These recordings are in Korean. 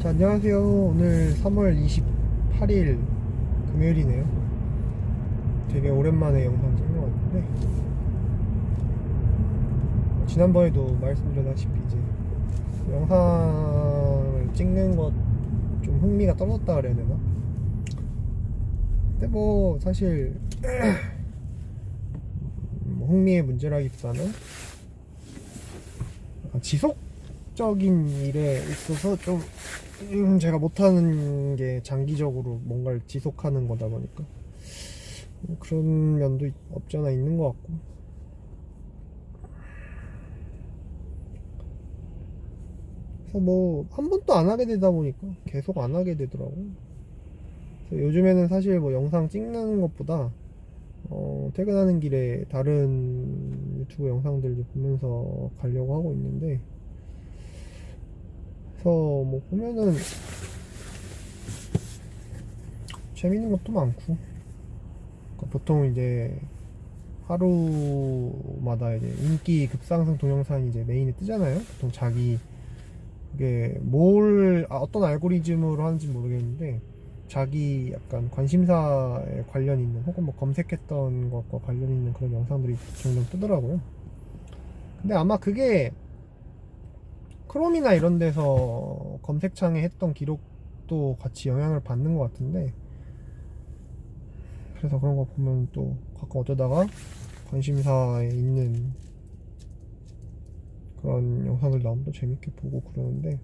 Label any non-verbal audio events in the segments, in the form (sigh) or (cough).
자, 안녕하세요. 오늘 3월 28일 금요일이네요. 되게 오랜만에 영상 찍는 것 같은데. 지난번에도 말씀드렸다시피 이제 영상을 찍는 것 좀 흥미가 떨어졌다 그래야 되나? 근데 뭐 사실 (clears throat) 뭐 흥미의 문제라기보다는 약간 지속적인 일에 있어서 좀 음, 제가 못하는 게 장기적으로 뭔가를 지속하는 거다 보니까. 뭐 그런 면도 있- 없지 않아 있는 것 같고. 그래서 뭐 한 번도 안 하게 되다 보니까 계속 안 하게 되더라고. 요즘에는 사실 뭐 영상 찍는 것보다 어, 퇴근하는 길에 다른 유튜브 영상들도 보면서 가려고 하고 있는데 그래서 뭐 보면은 재밌는 것도 많고 그러니까 보통 이제 하루마다 이제 인기 급상승 동영상이 이제 메인에 뜨잖아요. 보통 자기 그게 뭘 아, 어떤 알고리즘으로 하는지 모르겠는데 자기 약간 관심사에 관련 있는 혹은 뭐 검색했던 것과 관련 있는 그런 영상들이 종종 뜨더라고요. 근데 아마 그게 크롬이나 이런 데서 검색창에 했던 기록도 같이 영향을 받는 것 같은데 그래서 그런 거 보면 또 가끔 어쩌다가 관심사에 있는 그런 영상들 나오면 또 재밌게 보고 그러는데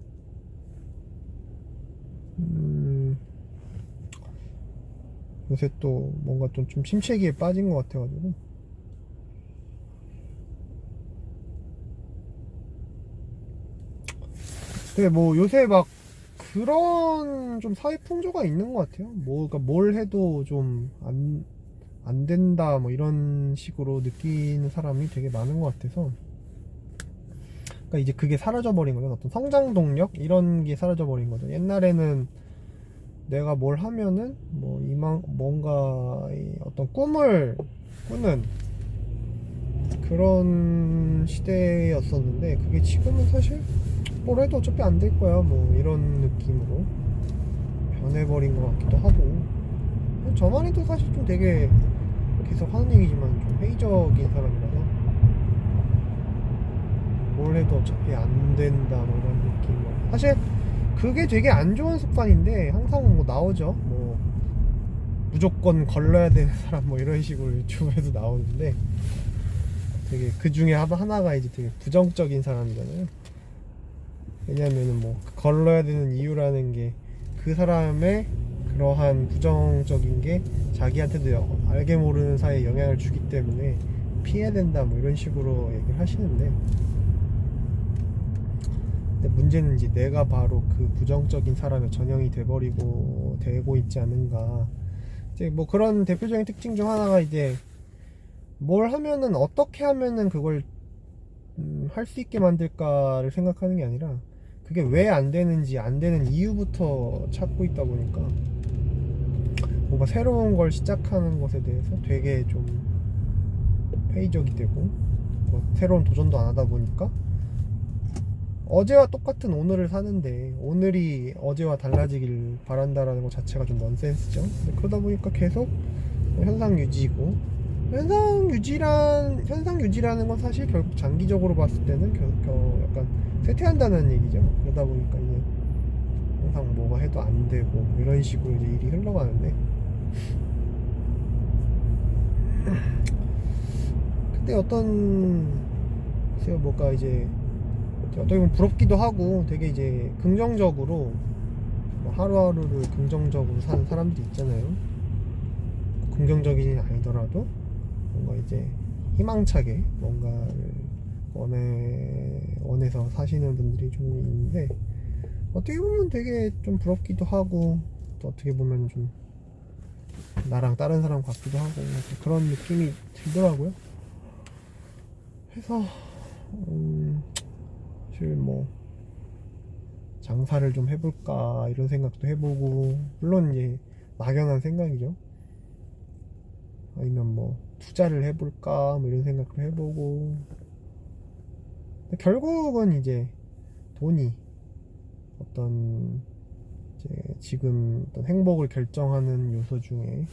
음 요새 또 뭔가 좀, 좀 침체기에 빠진 것 같아가지고 근데 뭐 요새 막 그런 좀 사회 풍조가 있는 것 같아요. 뭐, 그러니까 뭘 해도 좀 안, 안 된다, 뭐 이런 식으로 느끼는 사람이 되게 많은 것 같아서. 그러니까 이제 그게 사라져버린 거죠. 어떤 성장 동력? 이런 게 사라져버린 거죠. 옛날에는 내가 뭘 하면은 뭐 이만, 뭔가 이 어떤 꿈을 꾸는 그런 시대였었는데 그게 지금은 사실 뭘 해도 어차피 안 될 거야. 뭐 이런 느낌으로 변해버린 것 같기도 하고. 저만 해도 사실 좀 되게 계속 하는 얘기지만 좀 회의적인 사람이라서 뭘 해도 어차피 안 된다 뭐 이런 느낌. 사실 그게 되게 안 좋은 습관인데 항상 뭐 나오죠. 뭐 무조건 걸러야 되는 사람 뭐 이런 식으로 유튜브에도 나오는데 되게 그 중에 하나가 이제 되게 부정적인 사람이잖아요 왜냐면은 뭐 걸러야 되는 이유라는 게 그 사람의 그러한 부정적인 게 자기한테도 여- 알게 모르는 사이에 영향을 주기 때문에 피해야 된다 뭐 이런 식으로 얘기를 하시는데 근데 문제는 이제 내가 바로 그 부정적인 사람의 전형이 돼버리고 되고 있지 않은가. 이제 뭐 그런 대표적인 특징 중 하나가 이제 뭘 하면은 어떻게 하면은 그걸 음, 할 수 있게 만들까를 생각하는 게 아니라 그게 왜 안 되는지 안 되는 이유부터 찾고 있다 보니까 뭔가 새로운 걸 시작하는 것에 대해서 되게 좀 회의적이 되고 뭐 새로운 도전도 안 하다 보니까 어제와 똑같은 오늘을 사는데 오늘이 어제와 달라지길 바란다라는 것 자체가 좀 넌센스죠. 그러다 보니까 계속 현상 유지고 현상 유지란 현상 유지라는 건 사실 결국 장기적으로 봤을 때는 결, 결, 약간 쇠퇴한다는 얘기죠. 그러다 보니까 이제 항상 뭐가 해도 안 되고 뭐 이런 식으로 이제 일이 흘러가는데 근데 어떤 글쎄요 뭐가 이제 어떻게 보면 부럽기도 하고 되게 이제 긍정적으로 뭐 하루하루를 긍정적으로 사는 사람들이 있잖아요. 긍정적이진 아니더라도 뭔가 이제 희망차게 뭔가를 원해 원해서 사시는 분들이 좀 있는데 어떻게 보면 되게 좀 부럽기도 하고 또 어떻게 보면 좀 나랑 다른 사람 같기도 하고 그런 느낌이 들더라고요. 그래서 음, 사실 뭐 장사를 좀 해볼까 이런 생각도 해보고 물론 이제 막연한 생각이죠. 아니면 뭐 투자를 해볼까? 뭐 이런 생각도 해보고. 결국은 이제 돈이 어떤 이제 지금 어떤 행복을 결정하는 요소 중에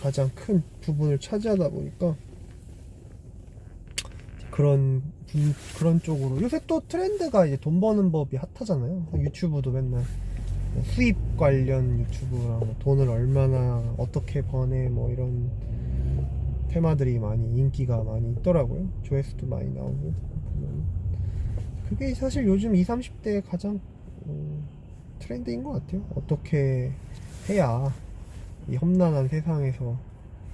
가장 큰 부분을 차지하다 보니까 그런 분- 그런 쪽으로. 요새 또 트렌드가 이제 돈 버는 법이 핫하잖아요. 유튜브도 맨날 뭐 수입 관련 유튜브랑 뭐 돈을 얼마나 어떻게 버네 뭐 이런 테마들이 많이 인기가 많이 있더라고요. 조회수도 많이 나오고 그게 사실 요즘 20, 30대의 가장 어, 트렌드인 것 같아요. 어떻게 해야 이 험난한 세상에서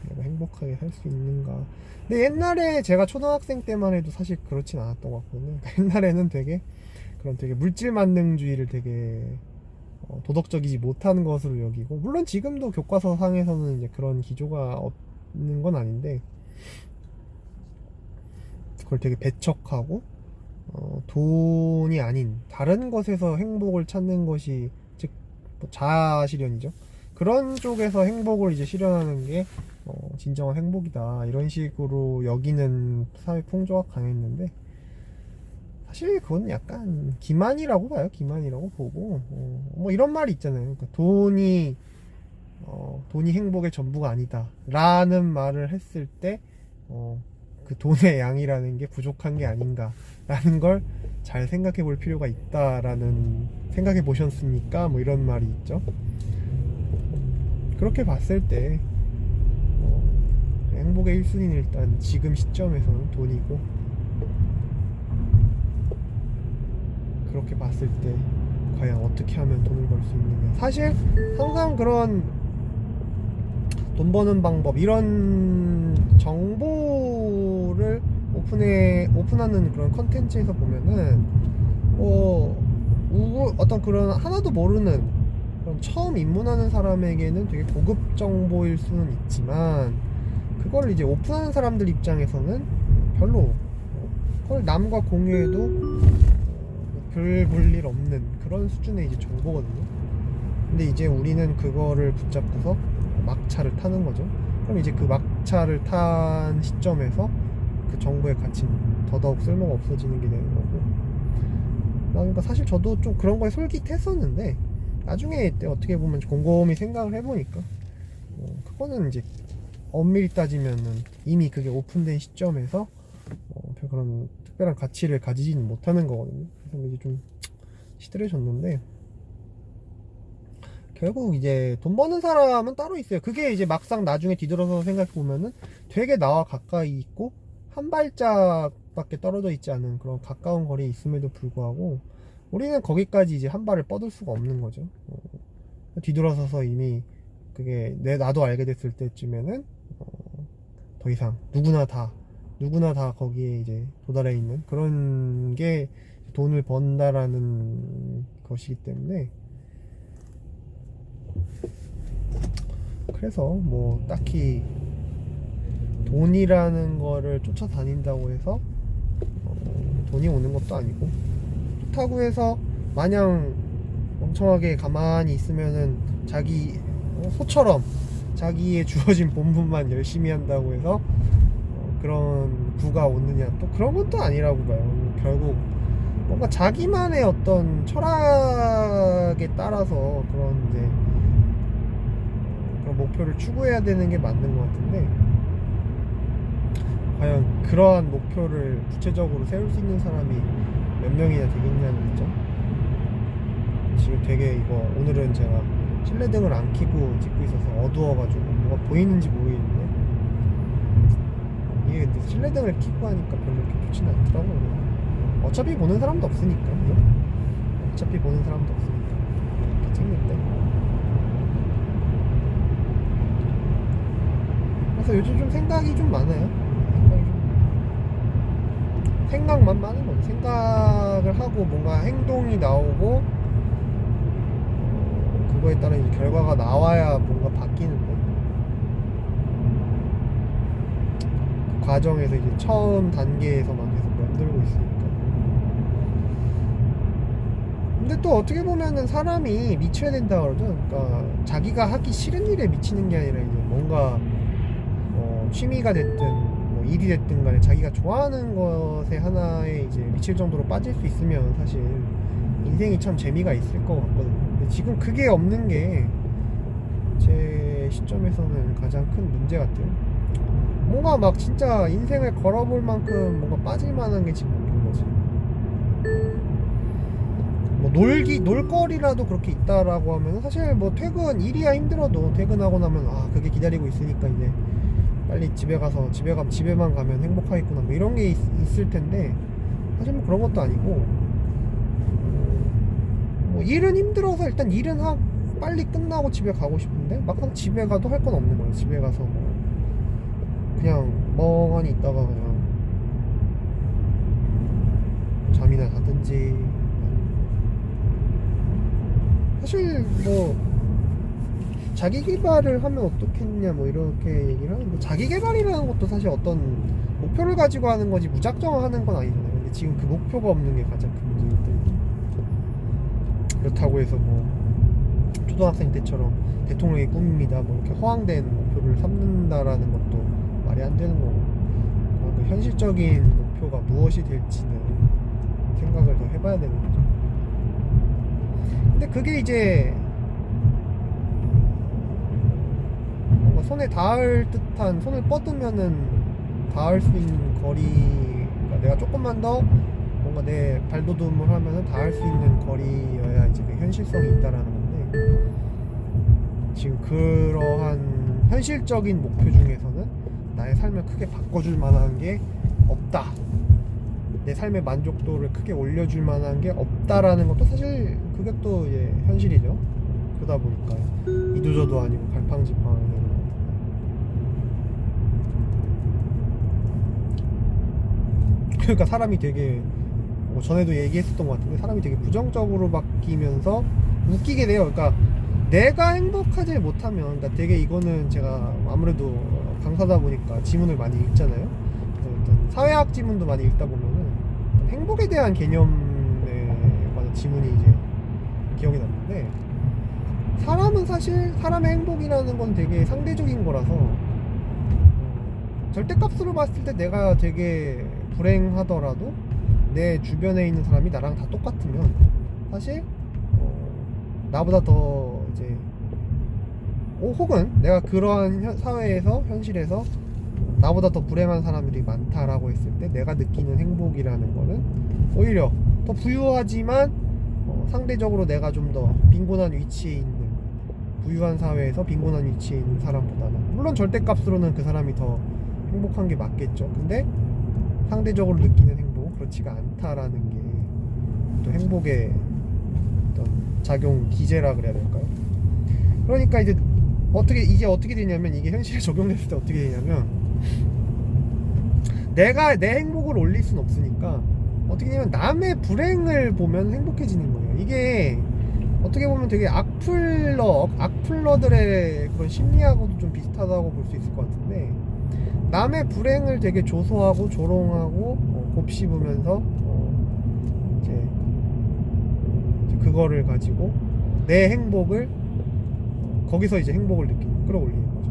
내가 행복하게 살 수 있는가. 근데 옛날에 제가 초등학생 때만 해도 사실 그렇진 않았던 것 같거든요. 그러니까 (laughs) 옛날에는 되게 그런 되게 물질 만능주의를 되게 어, 도덕적이지 못한 것으로 여기고 물론 지금도 교과서 상에서는 이제 그런 기조가 없 는 건 아닌데 그걸 되게 배척하고 어, 돈이 아닌 다른 것에서 행복을 찾는 것이 즉 뭐 자아 실현이죠. 그런 쪽에서 행복을 이제 실현하는 게 어, 진정한 행복이다 이런 식으로 여기는 사회 풍조가 강했는데 사실 그건 약간 기만이라고 봐요. 기만이라고 보고 어, 뭐 이런 말이 있잖아요. 그러니까 돈이 어, 돈이 행복의 전부가 아니다.라는 말을 했을 때 어, 그 돈의 양이라는 게 부족한 게 아닌가라는 걸 잘 생각해 볼 필요가 있다라는 생각해 보셨습니까? 뭐 이런 말이 있죠. 그렇게 봤을 때 어, 행복의 1순위는 일단 지금 시점에서는 돈이고 그렇게 봤을 때 과연 어떻게 하면 돈을 벌 수 있느냐 사실 항상 그런 돈 버는 방법 이런 정보를 오픈해 오픈하는 그런 컨텐츠에서 보면은 뭐 우- 어떤 그런 하나도 모르는 그런 처음 입문하는 사람에게는 되게 고급 정보일 수는 있지만 그걸 이제 오픈하는 사람들 입장에서는 별로 어, 그걸 남과 공유해도 어, 별볼 일 없는 그런 수준의 이제 정보거든요. 근데 이제 우리는 그거를 붙잡고서 막차를 타는 거죠. 그럼 이제 그 막차를 탄 시점에서 그 정보의 가치는 더더욱 쓸모가 없어지는 게 되는 거고. 그러니까 사실 저도 좀 그런 거에 솔깃했었는데 나중에 때 어떻게 보면 곰곰이 생각을 해보니까 어, 그거는 이제 엄밀히 따지면은 이미 그게 오픈된 시점에서 어, 별 그런 특별한 가치를 가지지는 못하는 거거든요. 그래서 이제 좀 시들해졌는데 결국 이제 돈 버는 사람은 따로 있어요. 그게 이제 막상 나중에 뒤돌아서 생각해 보면은 되게 나와 가까이 있고 한 발짝밖에 떨어져 있지 않은 그런 가까운 거리에 있음에도 불구하고 우리는 거기까지 이제 한 발을 뻗을 수가 없는 거죠. 어, 뒤돌아서서 이미 그게 내 나도 알게 됐을 때쯤에는 어, 더 이상 누구나 다 누구나 다 거기에 이제 도달해 있는 그런 게 돈을 번다라는 것이기 때문에 그래서 뭐 딱히 돈이라는 거를 쫓아다닌다고 해서 어, 돈이 오는 것도 아니고 좋다고 해서 마냥 멍청하게 가만히 있으면은 자기 어, 소처럼 자기의 주어진 본분만 (laughs) 열심히 한다고 해서 어, 그런 부가 오느냐. 또 그런 것도 아니라고 봐요. 결국 뭔가 자기만의 어떤 철학에 따라서 그런 이제 목표를 추구해야 되는 게 맞는 것 같은데 과연 그러한 목표를 구체적으로 세울 수 있는 사람이 몇 명이나 되겠냐는 거죠. 지금 되게 이거 오늘은 제가 실내등을 안 켜고 찍고 있어서 어두워가지고 뭐가 보이는지 모르겠는데 이게 근데 실내등을 켜고 하니까 별로 이렇게 좋지는 않더라고요. 어차피 보는 사람도 없으니까? 어차피 보는 사람도 없으니까 이렇게 찍는데 그래서 요즘 좀 생각이 좀 많아요. 생각만 많은 거죠 생각을 하고 뭔가 행동이 나오고 어, 그거에 따른 결과가 나와야 뭔가 바뀌는데 그 과정에서 이제 처음 단계에서만 계속 맴돌고 있으니까. 근데 또 어떻게 보면은 사람이 미쳐야 된다 그러죠. 그러니까 자기가 하기 싫은 일에 미치는 게 아니라 이제 뭔가 어, 취미가 됐든 뭐 일이 됐든 간에 자기가 좋아하는 것에 하나에 이제 미칠 정도로 빠질 수 있으면 사실 인생이 참 재미가 있을 것 같거든요. 근데 지금 그게 없는 게 제 시점에서는 가장 큰 문제 같아요. 뭔가 막 진짜 인생을 걸어볼 만큼 뭔가 빠질 만한 게 지금 없는 거지. 뭐 놀기 놀거리라도 그렇게 있다라고 하면 사실 뭐 퇴근 일이야 힘들어도 퇴근하고 나면 아 그게 기다리고 있으니까 이제 빨리 집에 가서 집에 가 집에만 가면 행복하겠구나. 뭐 이런 게 있, 을 텐데 사실 뭐 그런 것도 아니고. 어, 뭐 일은 힘들어서 일단 일은 하 빨리 끝나고 집에 가고 싶은데 막상 집에 가도 할 건 없는 거예요. 집에 가서 뭐 그냥 멍하니 있다가 그냥 잠이나 자든지. 사실 뭐 자기 개발을 하면 어떻겠냐 뭐 이렇게 얘기를 하는데 자기 개발이라는 것도 사실 어떤 목표를 가지고 하는 거지 무작정 하는 건 아니잖아요. 근데 지금 그 목표가 없는 게 가장 큰 때문에 그렇다고 해서 뭐 초등학생 때처럼 대통령이 꿈입니다. 뭐 이렇게 허황된 목표를 삼는다라는 것도 말이 안 되는 거고 어, 그 현실적인 목표가 무엇이 될지는 생각을 더 해봐야 되는 거죠. 근데 그게 이제 뭔가 손에 닿을 듯한 손을 뻗으면은 닿을 수 있는 거리 내가 조금만 더 뭔가 내 발돋움을 하면은 닿을 수 있는 거리여야 이제 그 현실성이 있다라는 건데 지금 그러한 현실적인 목표 중에서는 나의 삶을 크게 바꿔줄 만한 게 없다. 내 삶의 만족도를 크게 올려줄 만한 게 없다라는 것도 사실 그게 또 이제 현실이죠. 그러다 보니까 이도저도 아니고 갈팡질팡하게 되는 거니까. 그러니까 사람이 되게 뭐 전에도 얘기했었던 것 같은데 사람이 되게 부정적으로 바뀌면서 웃기게 돼요. 그러니까 내가 행복하지 못하면 그러니까 되게 이거는 제가 아무래도 강사다 보니까 지문을 많이 읽잖아요. 일단 사회학 지문도 많이 읽다 보면은 행복에 대한 개념에 관한 지문이 이제 기억이 났는데 사람은 사실 사람의 행복이라는 건 되게 상대적인 거라서 어, 절대값으로 봤을 때 내가 되게 불행하더라도 내 주변에 있는 사람이 나랑 다 똑같으면 사실 어, 나보다 더 이제 어, 혹은 내가 그러한 현- 사회에서 현실에서 나보다 더 불행한 사람들이 많다라고 했을 때 내가 느끼는 행복이라는 거는 오히려 더 부유하지만 어, 상대적으로 내가 좀 더 빈곤한 위치에 있는 부유한 사회에서 빈곤한 위치에 있는 사람보다는 물론 절대값으로는 그 사람이 더 행복한 게 맞겠죠. 근데 상대적으로 느끼는 행복 그렇지가 않다라는 게 또 행복의 어떤 작용 기제라 그래야 될까요? 그러니까 이제 어떻게 이게 어떻게 되냐면 이게 현실에 (laughs) 적용됐을 때 어떻게 되냐면 내가 내 행복을 올릴 순 없으니까 어떻게 되냐면 남의 불행을 보면 행복해지는 거예요. 이게 어떻게 보면 되게 악플러 악플러들의 그런 심리하고도 좀 비슷하다고 볼 수 있을 것 같은데 남의 불행을 되게 조소하고 조롱하고 어, 곱씹으면서 어, 이제, 이제 그거를 가지고 내 행복을 거기서 이제 행복을 느끼는 끌어올리는 거죠.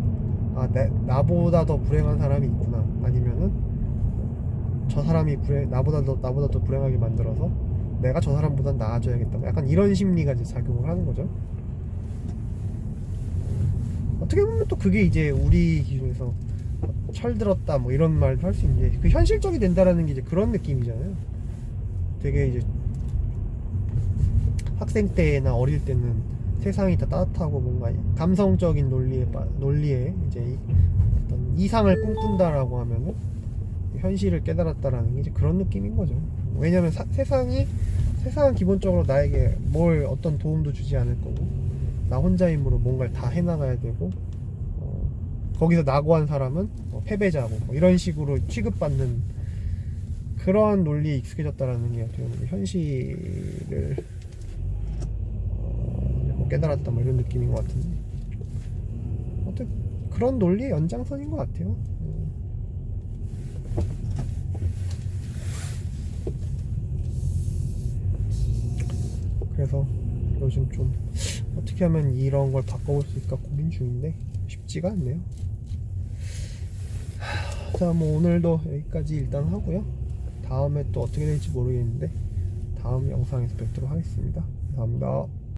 아, 내, 나보다 더 불행한 사람이 있구나. 아니면은 저 사람이 불행, 나보다 더 나보다 더 불행하게 만들어서 내가 저 사람보다 나아져야겠다. 뭐 약간 이런 심리가 이제 작용을 하는 거죠. 어떻게 보면 또 그게 이제 우리 기준에서 철들었다 뭐 이런 말도 할 수 있는데 그 현실적이 된다라는 게 이제 그런 느낌이잖아요. 되게 이제 학생 때나 어릴 때는 세상이 다 따뜻하고 뭔가 감성적인 논리에 빠- 논리에 이제 이- 어떤 이상을 꿈꾼다라고 하면은 현실을 깨달았다라는 게 이제 그런 느낌인 거죠. 왜냐면 사- 세상이 세상은 기본적으로 나에게 뭘 어떤 도움도 주지 않을 거고 나 혼자 힘으로 뭔가를 다 해나가야 되고 어, 거기서 낙오한 사람은 뭐 패배자고 뭐 이런 식으로 취급받는 그런 논리에 익숙해졌다라는 게 어떻게 보면 현실을 어, 뭐 깨달았다 뭐 이런 느낌인 것 같은데 어떻게 그런 논리의 연장선인 것 같아요. 음. 그래서 요즘 좀 어떻게 하면 이런 걸 바꿔볼 수 있을까 고민 중인데 쉽지가 않네요. 자, 뭐 오늘도 여기까지 일단 하고요. 다음에 또 어떻게 될지 모르겠는데 다음 영상에서 뵙도록 하겠습니다. 감사합니다.